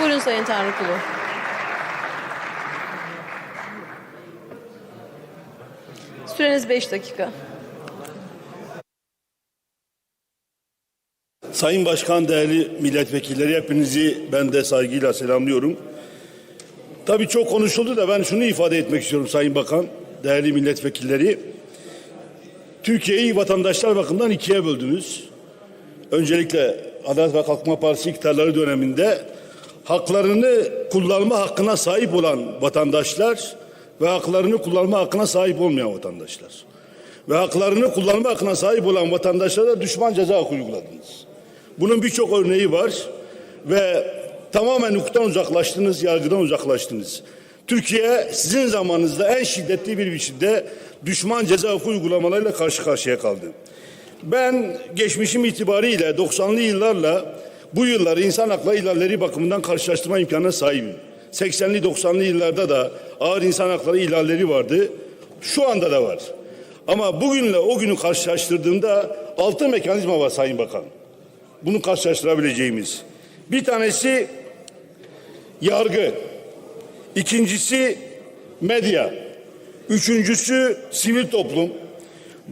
Buyurun Sayın Tanrıkulu. Süreniz 5 dakika. Sayın Başkan, değerli milletvekilleri hepinizi ben de saygıyla selamlıyorum. Tabii çok konuşuldu da ben şunu ifade etmek istiyorum Sayın Bakan, değerli milletvekilleri. Türkiye'yi vatandaşlar bakımından ikiye böldünüz. Öncelikle Adalet ve Kalkınma Partisi iktidarları döneminde haklarını kullanma hakkına sahip olan vatandaşlar ve haklarını kullanma hakkına sahip olmayan vatandaşlar. Ve haklarını kullanma hakkına sahip olan vatandaşlara düşman ceza hakkı uyguladınız. Bunun birçok örneği var ve tamamen hukuktan uzaklaştınız, yargıdan uzaklaştınız. Türkiye sizin zamanınızda en şiddetli bir biçimde düşman ceza hukuku uygulamalarıyla karşı karşıya kaldı. Ben geçmişim itibariyle 90'lı yıllarla bu yılları insan hakları ihlalleri bakımından karşılaştırma imkanına sahibim. 80'li 90'lı yıllarda da ağır insan hakları ihlalleri vardı. Şu anda da var. Ama bugünle o günü karşılaştırdığımda altı mekanizma var Sayın Bakan. Bunu karşılaştırabileceğimiz. Bir tanesi yargı. İkincisi medya. Üçüncüsü sivil toplum.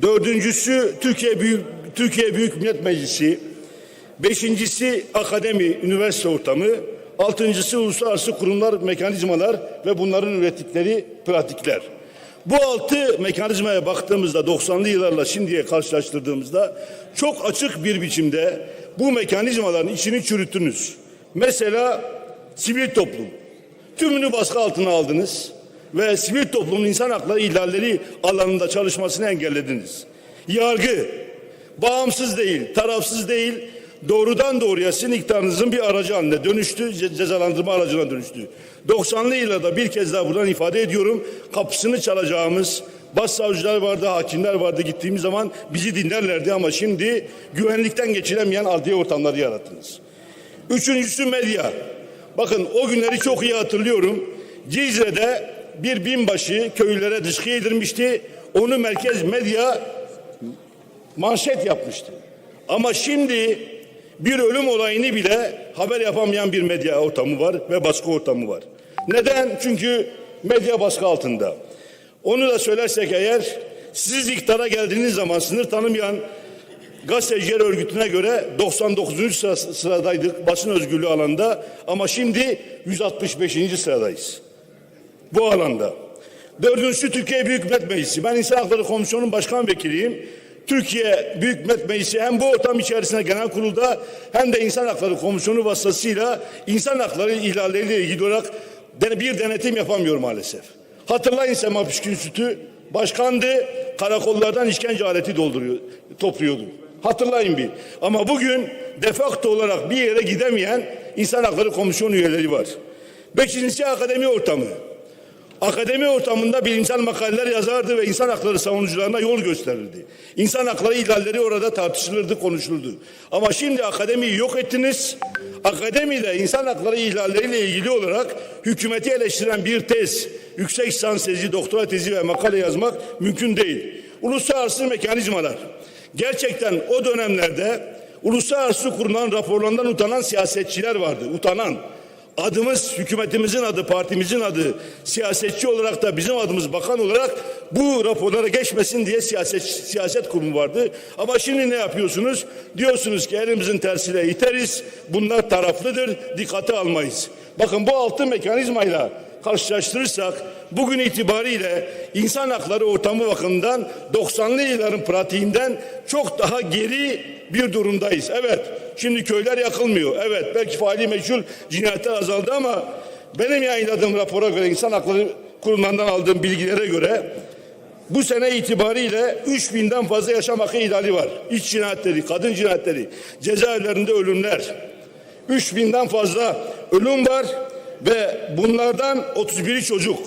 Dördüncüsü Türkiye Büyük Türkiye Büyük Millet Meclisi. Beşincisi akademi, üniversite ortamı. Altıncısı uluslararası kurumlar, mekanizmalar ve bunların ürettikleri pratikler. Bu altı mekanizmaya baktığımızda 90'lı yıllarla şimdiye karşılaştırdığımızda çok açık bir biçimde bu mekanizmaların içini çürüttünüz. Mesela sivil toplum. Tümünü baskı altına aldınız ve sivil toplumun insan hakları ihlalleri alanında çalışmasını engellediniz. Yargı bağımsız değil, tarafsız değil, doğrudan doğruya sizin iktidarınızın bir aracı haline dönüştü, ce- cezalandırma aracına dönüştü. 90'lı yıllarda bir kez daha buradan ifade ediyorum, kapısını çalacağımız başsavcılar vardı, hakimler vardı gittiğimiz zaman bizi dinlerlerdi ama şimdi güvenlikten geçilemeyen adliye ortamları yarattınız. Üçüncüsü medya. Bakın o günleri çok iyi hatırlıyorum. Cizre'de bir binbaşı köylülere dışkı yedirmişti. Onu merkez medya manşet yapmıştı. Ama şimdi bir ölüm olayını bile haber yapamayan bir medya ortamı var ve baskı ortamı var. Neden? Çünkü medya baskı altında. Onu da söylersek eğer siz iktidara geldiğiniz zaman sınır tanımayan gazeteciler örgütüne göre 99. sıra- sıradaydık basın özgürlüğü alanda ama şimdi 165. sıradayız. Bu alanda. Dördüncüsü Türkiye Büyük Millet Meclisi. Ben İnsan Hakları Komisyonu'nun başkan vekiliyim. Türkiye Büyük Millet Meclisi hem bu ortam içerisinde genel kurulda hem de İnsan Hakları Komisyonu vasıtasıyla insan hakları ihlalleriyle ilgili olarak bir denetim yapamıyor maalesef. Hatırlayın Sema Püskün Sütü başkandı karakollardan işkence aleti dolduruyor, topluyordu. Hatırlayın bir. Ama bugün defakto olarak bir yere gidemeyen İnsan Hakları Komisyonu üyeleri var. Beşincisi akademi ortamı. Akademi ortamında bilimsel makaleler yazardı ve insan hakları savunucularına yol gösterirdi. İnsan hakları ihlalleri orada tartışılırdı, konuşulurdu. Ama şimdi akademiyi yok ettiniz. Akademide insan hakları ihlalleriyle ilgili olarak hükümeti eleştiren bir tez, yüksek lisans tezi, doktora tezi ve makale yazmak mümkün değil. Uluslararası mekanizmalar. Gerçekten o dönemlerde uluslararası kurulan raporlarından utanan siyasetçiler vardı. Utanan. Adımız hükümetimizin adı, partimizin adı, siyasetçi olarak da bizim adımız bakan olarak bu raporlara geçmesin diye siyaset siyaset kurumu vardı. Ama şimdi ne yapıyorsunuz? Diyorsunuz ki elimizin tersiyle iteriz. Bunlar taraflıdır. Dikkate almayız. Bakın bu altı mekanizmayla karşılaştırırsak bugün itibariyle insan hakları ortamı bakımından 90'lı yılların pratiğinden çok daha geri bir durumdayız. Evet şimdi köyler yakılmıyor. Evet belki faali meçhul cinayetler azaldı ama benim yayınladığım rapora göre insan hakları kurulundan aldığım bilgilere göre bu sene itibariyle 3000'den fazla yaşam hakkı ihlali var. İç cinayetleri, kadın cinayetleri, cezaevlerinde ölümler. 3000'den fazla ölüm var ve bunlardan 31'i çocuk.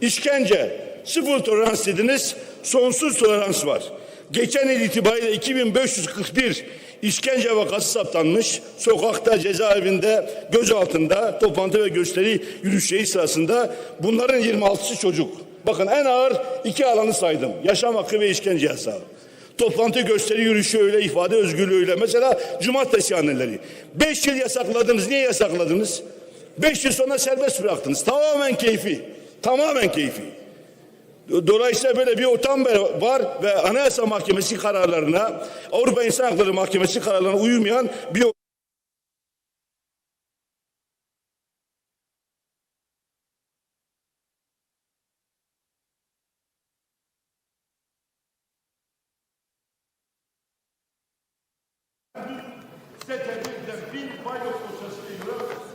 İşkence, sıfır tolerans dediniz, sonsuz tolerans var. Geçen yıl itibariyle 2541 işkence vakası saptanmış. Sokakta, cezaevinde, gözaltında, toplantı ve gösteri yürüyüşleri sırasında bunların 26'sı çocuk. Bakın en ağır iki alanı saydım. Yaşam hakkı ve işkence yasağı. Toplantı gösteri yürüyüşü öyle, ifade özgürlüğü öyle. Mesela cumartesi anneleri. Beş yıl yasakladınız. Niye yasakladınız? Beş yıl sonra serbest bıraktınız. Tamamen keyfi. Tamamen keyfi. Dolayısıyla böyle bir ortam var ve Anayasa Mahkemesi kararlarına, Avrupa İnsan Hakları Mahkemesi kararlarına uymayan bir.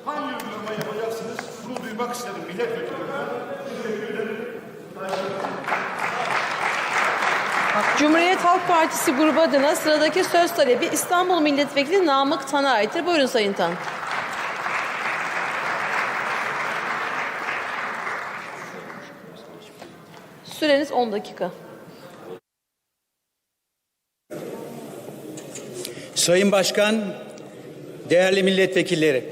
Hangi uygulama yapacaksınız? Bunu duymak isterim milletvekillerine. Teşekkür ederim. Cumhuriyet Halk Partisi grubu adına sıradaki söz talebi İstanbul Milletvekili Namık Tan'a aittir. Buyurun Sayın Tan. Süreniz 10 dakika. Sayın Başkan, değerli milletvekilleri,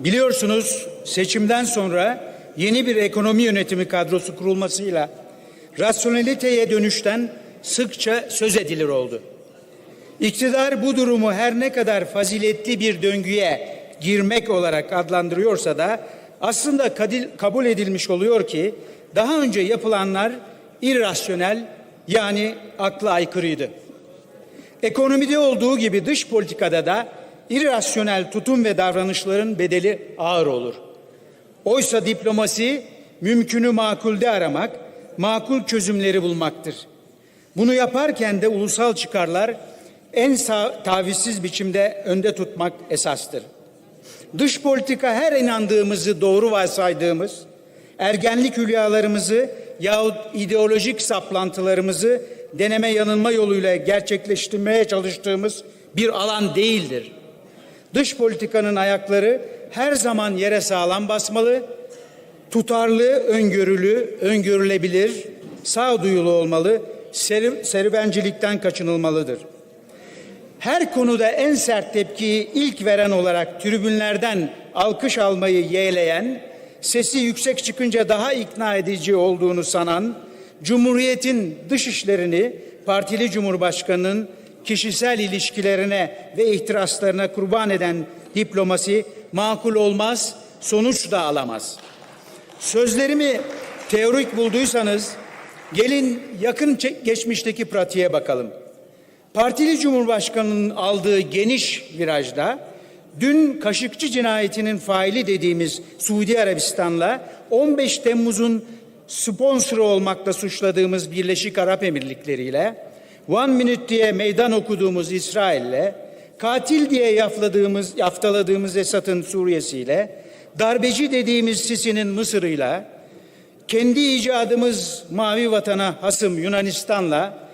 biliyorsunuz seçimden sonra yeni bir ekonomi yönetimi kadrosu kurulmasıyla rasyoneliteye dönüşten sıkça söz edilir oldu. İktidar bu durumu her ne kadar faziletli bir döngüye girmek olarak adlandırıyorsa da aslında kadil- kabul edilmiş oluyor ki daha önce yapılanlar irrasyonel yani akla aykırıydı. Ekonomide olduğu gibi dış politikada da irrasyonel tutum ve davranışların bedeli ağır olur. Oysa diplomasi mümkünü makulde aramak, makul çözümleri bulmaktır. Bunu yaparken de ulusal çıkarlar en tavizsiz biçimde önde tutmak esastır. Dış politika her inandığımızı doğru varsaydığımız, ergenlik hülyalarımızı yahut ideolojik saplantılarımızı deneme yanılma yoluyla gerçekleştirmeye çalıştığımız bir alan değildir. Dış politikanın ayakları her zaman yere sağlam basmalı, tutarlı, öngörülü, öngörülebilir, sağduyulu olmalı, seri, serüvencilikten kaçınılmalıdır. Her konuda en sert tepkiyi ilk veren olarak tribünlerden alkış almayı yeğleyen, sesi yüksek çıkınca daha ikna edici olduğunu sanan, Cumhuriyet'in dış işlerini partili Cumhurbaşkanı'nın kişisel ilişkilerine ve ihtiraslarına kurban eden diplomasi makul olmaz, sonuç da alamaz. Sözlerimi teorik bulduysanız gelin yakın geçmişteki pratiğe bakalım. Partili Cumhurbaşkanı'nın aldığı geniş virajda dün Kaşıkçı cinayetinin faili dediğimiz Suudi Arabistan'la 15 Temmuz'un sponsoru olmakla suçladığımız Birleşik Arap Emirlikleri ile One Minute diye meydan okuduğumuz İsrail'le katil diye yafladığımız, yaftaladığımız Esad'ın Suriye'siyle darbeci dediğimiz Sisi'nin Mısır'ıyla kendi icadımız mavi vatana hasım Yunanistan'la